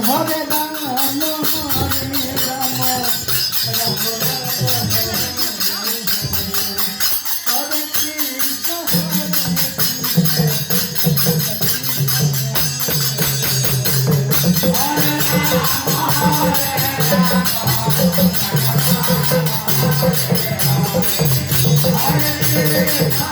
Hare Ram Hare Ram Ram Ram Hare Krishna Hare Hare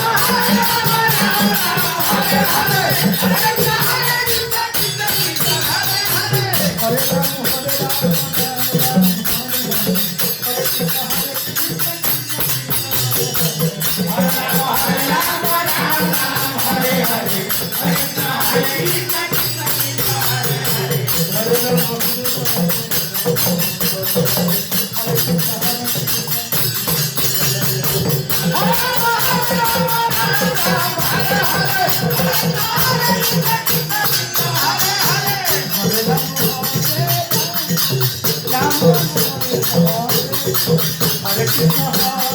Hare Krishna, Hare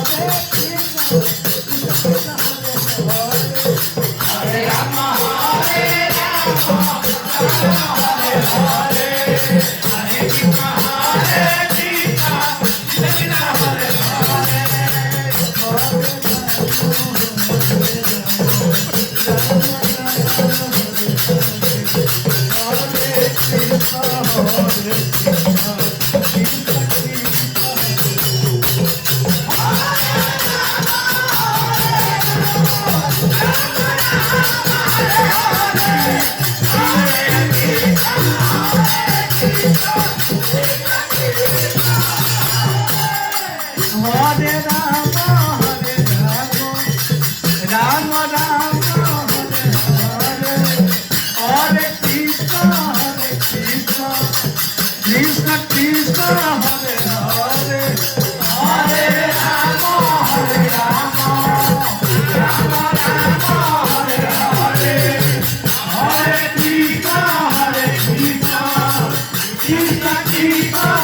Batida, batida.